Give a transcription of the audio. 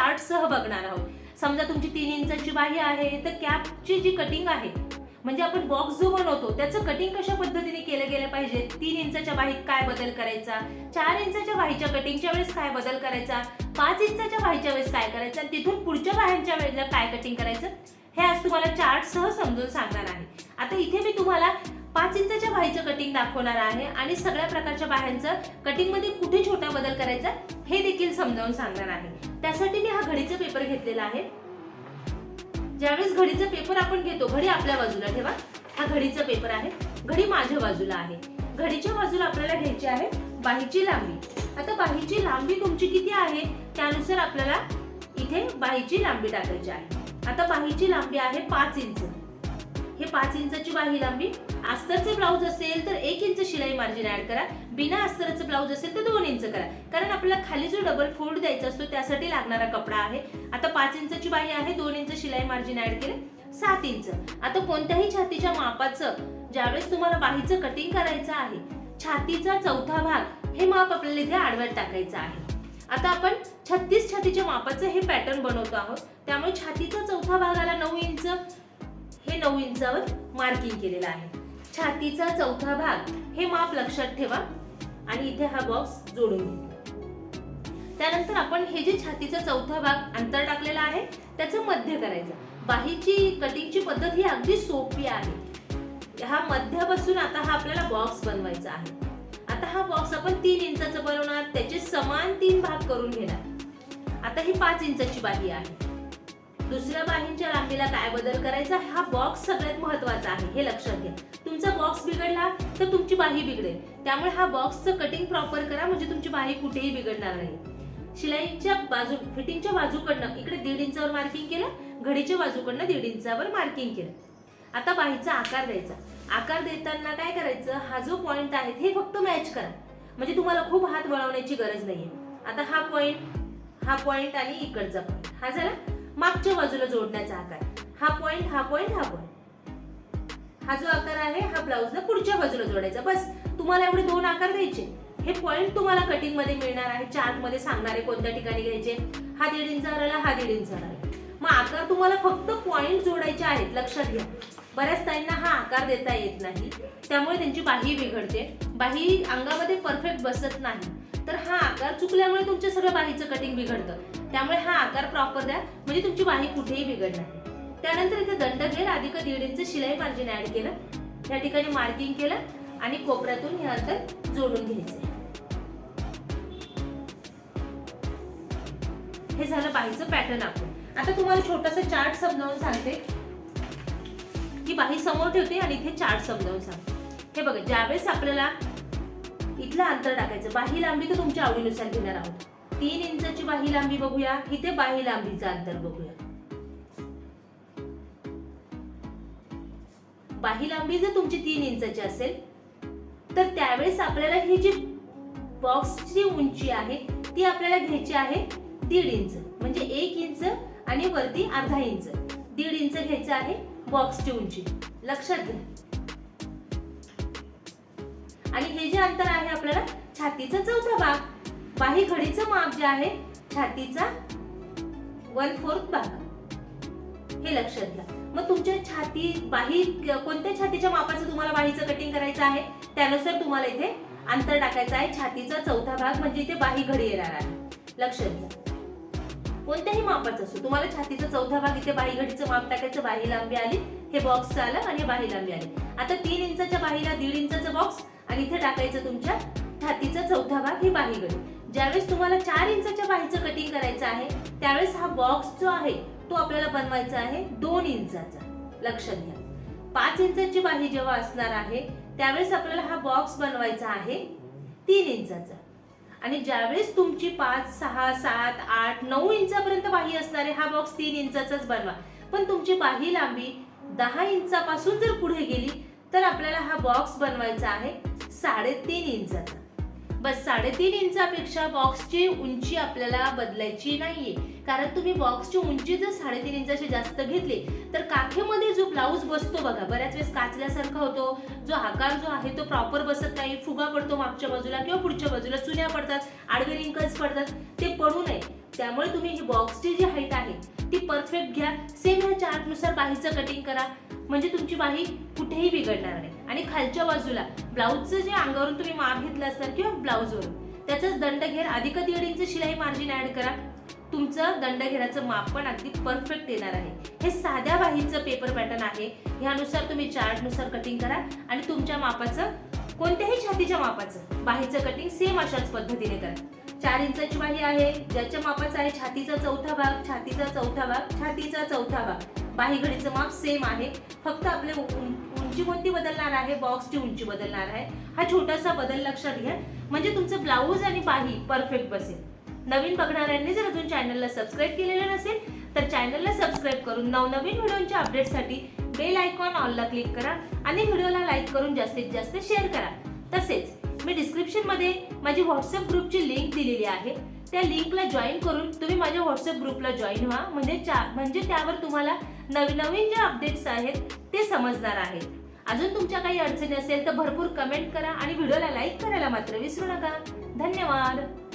चार्टसह बघणार आहोत. समजा तुमची तीन इंचाची बाही आहे तर कॅपची जी कटिंग आहे म्हणजे आपण बॉक्स जो बनवतो त्याचं कटिंग कशा पद्धतीने केलं गेलं पाहिजे? तीन इंचाच्या बाहीत काय बदल करायचा? चार इंचाच्या बाहीच्या कटिंगच्या वेळेस काय बदल करायचा? पाच इंचाच्या बाहीच्या वेळेस काय करायचं? आणि तिथून पुढच्या बाह्यांच्या वेळेला काय कटिंग करायचं? हे आज तुम्हाला चार्टसह समजून सांगणार आहे. आता इथे मी तुम्हाला पाच इंचाच्या बाहीचं कटिंग दाखवणार आहे आणि सगळ्या प्रकारच्या बाह्यांचं कटिंगमध्ये कुठे छोटा बदल करायचा हे देखील समजावून सांगणार आहे. त्यासाठी मी हा घडीचा पेपर घेतलेला आहे. ज्यावेळेस घडीचा पेपर आपण घेतो घडी आपल्या बाजूला ठेवा. हा घडीचा पेपर आहे. घडी माझ्या बाजूला आहे. घडीच्या बाजूला आपल्याला घ्यायची आहे बाहीची लांबी. आता बाहीची लांबी तुमची किती आहे? त्यानुसार आपल्याला इथे बाहीची लांबी टाकायची आहे. आता बाहीची लांबी आहे पाच इंच. हे पाच इंचाची बाही लांबी. अस्तरचे ब्लाऊज असेल तर एक इंच शिलाई मार्जिन ऍड करा. बिना अस्तरचं ब्लाऊज असेल तर दोन इंच करा. कारण आपल्याला खाली जो डबल फोल्ड द्यायचा असतो त्यासाठी लागणारा कपडा आहे. आता पाच इंचाची बाही आहे दोन इंच शिलाई मार्जिन ऍड केले सात इंच. आता कोणत्याही छातीच्या मापाचं ज्यावेळेस तुम्हाला बाहीचं कटिंग करायचं आहे छातीचा चौथा भाग हे माप आपल्याला इथे आडव्यात टाकायचं आहे. आता आपण छत्तीस छातीच्या मापाचं हे पॅटर्न बनवतो आहोत. त्यामुळे छातीचा चौथा भागाला नऊ इंच हे नऊ इंचावर मार्किंग केलेलं आहे. छातीचा चौथा भाग हे माप लक्षात ठेवा आणि इथे हा बॉक्स जोडून घ्या. त्यानंतर आपण हे जे छातीचा चौथा भाग अंतर टाकलेला आहे त्याचं मध्य करायचं. बाहीची कटिंगची पद्धत ही अगदी सोपी आहे. हा मध्यापासून आता हा आपल्याला बॉक्स बनवायचा आहे. आता हा बॉक्स आपण तीन इंचाचा बनवणार त्याचे समान तीन भाग करून घेणार. आता ही पाच इंचाची बाही आहे. दुसऱ्या बाहींच्या लांबीला काय बदल करायचा हा बॉक्स सगळ्यात महत्त्वाचा आहे. हे लक्षात घ्या. तुमचा बॉक्स बिघडला तर तुमची बाही बिघडेल. त्यामुळे हा बॉक्सचं कटिंग प्रॉपर करा म्हणजे तुमची बाही कुठेही बिघडणार नाही. शिलाईच्या बाजू फिटिंगच्या बाजूकडनं इकडे दीड इंचावर मार्किंग केलं घडीच्या बाजूकडनं दीड इंचावर मार्किंग केलं. आता बाहीचा आकार द्यायचा. आकार देताना काय करायचं हा जो पॉइंट आहे हे फक्त मॅच करा. म्हणजे तुम्हाला खूप हात वळवण्याची गरज नाहीये. आता हा पॉइंट हा पॉइंट आणि इकडचा पॉइंट हा झाला. मागच्या बाजूला जोडण्याचा आकार. हा पॉइंट हा पॉइंट हा पॉइंट हा जो आकार आहे हा ब्लाऊजला पुढच्या बाजूला जोडायचा. बस तुम्हाला एवढे दोन आकार द्यायचे. हे पॉइंट तुम्हाला कटिंगमध्ये मिळणार आहे. चार्टमध्ये सांगणार आहे कोणत्या ठिकाणी घ्यायचे? हा दीड इंचावर आला हा दीड इंचावर आला मग आकार तुम्हाला फक्त पॉइंट जोडायचे आहेत. लक्षात घ्या. बऱ्याच ताईंना हा आकार देता येत नाही. त्यामुळे त्यांची बाही बिघडते. बाही अंगामध्ये परफेक्ट बसत नाही. तर हा आकार चुकल्यामुळे तुमच्या सगळं बाहीचं कटिंग बिघडतं. त्यामुळे हा आकार प्रॉपर द्या. म्हणजे तुमची बाही कुठेही बिघडणार नाही. त्यानंतर इथे दंड घेर अधिक दीड इंच शिलाई मार्जिन ऍड केलं. या ठिकाणी मार्किंग केलं आणि कोपऱ्यातून हे अंतर जोडून घ्यायचं. हे झालं बाहीचं पॅटर्न आपण. आता तुम्हाला छोटासा चार्ट समजावून सांगते. की बाही समोर ठेवते आणि इथे चार्ट समजावून सांगते. हे बघा ज्यावेळेस आपल्याला इथलं अंतर टाकायचं बाही लांबी तर तुमच्या आवडीनुसार घेणार आहोत. तीन इंचाची बाही लांबी बघूया. इथे बाही लांबीचं अंतर बघूया. बाही लांबी जर तुमची तीन इंचाची असेल तर त्यावेळेस आपल्याला ही जी बॉक्सची उंची आहे ती आपल्याला घ्यायची आहे दीड इंच. म्हणजे एक इंच आणि वरती अर्धा इंच. दीड इंच घ्यायचं आहे बॉक्सची उंची. लक्षात घ्या. आणि हे जे अंतर आहे आपल्याला छातीचा चौथा भाग बाही घडीचं माप जे आहे छातीचा वन फोर्थ भाग. हे लक्षात घ्या. मग तुमच्या छाती बाही कोणत्या छातीच्या मापाचं तुम्हाला बाहीचं कटिंग करायचं आहे? त्यानुसार तुम्हाला इथे अंतर टाकायचं आहे. छातीचा चौथा भाग म्हणजे इथे बाही घडी येणार आहे. लक्षात घ्या. कोणत्याही मापाचं असो तुम्हाला छातीचा चौथा भाग इथे बाही घडीचं माप टाकायचं बाही लांबी आली हे बॉक्स आलं आणि बाही लांबी आली. आता तीन इंचाच्या बाहीला दीड इंचाचा बॉक्स आणि इथे टाकायचं तुमच्या छातीचा चौथा भाग ही बाही घडी. ज्यावेळेस तुम्हाला चार इंचाच्या बाहीचं कटिंग करायचं आहे त्यावेळेस हा बॉक्स जो आहे तो आपल्याला बनवायचा आहे दोन इंचाचा. लक्षात घ्या. पाच इंचाची बाही जेव्हा असणार आहे त्यावेळेस आपल्याला हा बॉक्स बनवायचा आहे तीन इंचाचा. आणि ज्यावेळेस तुमची पाच सहा सात आठ नऊ इंचापर्यंत बाही असणार आहे हा बॉक्स तीन इंचाचाच बनवा. पण तुमची बाही लांबी दहा इंचापासून जर पुढे गेली तर आपल्याला हा बॉक्स बनवायचा आहे साडेतीन इंचाचा. बस साडेतीन इंचापेक्षा बॉक्सची उंची आपल्याला बदलायची नाहीये. कारण तुम्ही बॉक्सची उंची जर साडेतीन इंचाची जास्त घेतली तर काखेमध्ये जो ब्लाऊज बसतो बघा बऱ्याच वेळेस काचल्यासारखा होतो. जो आकार जो आहे तो प्रॉपर बसत नाही फुगा पडतो मागच्या बाजूला किंवा पुढच्या बाजूला चुन्या पडतात आडवे रिंकल्स पडतात ते पडू नये. त्यामुळे तुम्ही ही बॉक्सची जी हाईट आहे ती परफेक्ट घ्या. सेम ह्या चार्टनुसार बाहीचं कटिंग करा. म्हणजे तुमची बाही कुठेही बिघडणार नाही. आणि खालच्या बाजूला ब्लाऊजचं जे अंगावरून तुम्ही माप घेतलं असणार किंवा ब्लाऊजवरून त्याचाच दंडघेर अधिक दीड इंच शिलाई मार्जिन ऍड करा. तुमचं दंडघेराचं माप पण अगदी परफेक्ट येणार आहे. हे साध्या बाहीचं पेपर पॅटर्न आहे. ह्यानुसार तुम्ही चार्टनुसार कटिंग करा आणि तुमच्या मापाचं कोणत्याही छातीच्या मापाचं बाहीचं कटिंग सेम अशाच पद्धतीने करा. चार इंचाची बाही आहे ज्याच्या मापाचं आहे छातीचा चौथा भाग छातीचा चौथा भाग छातीचा चौथा भाग. बाही घडीचं माप सेम आहे. फक्त आपले उंची कोणती बदलणार आहे? बॉक्सची उंची बदलणार आहे. हा छोटासा बदल लक्षात घ्या. म्हणजे तुमचं ब्लाऊज आणि बाही परफेक्ट बसेल. नवीन बघणाऱ्यांनी जर अजून चॅनलला सबस्क्राईब केलेलं नसेल तर चॅनलला सबस्क्राईब करून नवनवीन व्हिडिओच्या अपडेटसाठी बेल आयकॉन ऑलला क्लिक करा आणि व्हिडिओला लाईक करून जास्तीत जास्त शेअर करा. तसेच मी डिस्क्रिप्शनमध्ये माझी व्हॉट्सअप ग्रुपची लिंक दिलेली आहे. त्या लिंकला जॉईन करून तुम्ही माझ्या व्हॉट्सअप ग्रुपला जॉईन व्हा. म्हणजे चा- म्हणजे त्यावर तुम्हाला नवीन नवीन जे अपडेट्स आहेत ते समजणार आहेत. अजून तुमच्या काही अडचणी असेल तर भरपूर कमेंट करा आणि व्हिडिओला लाईक करायला मात्र विसरू नका. धन्यवाद.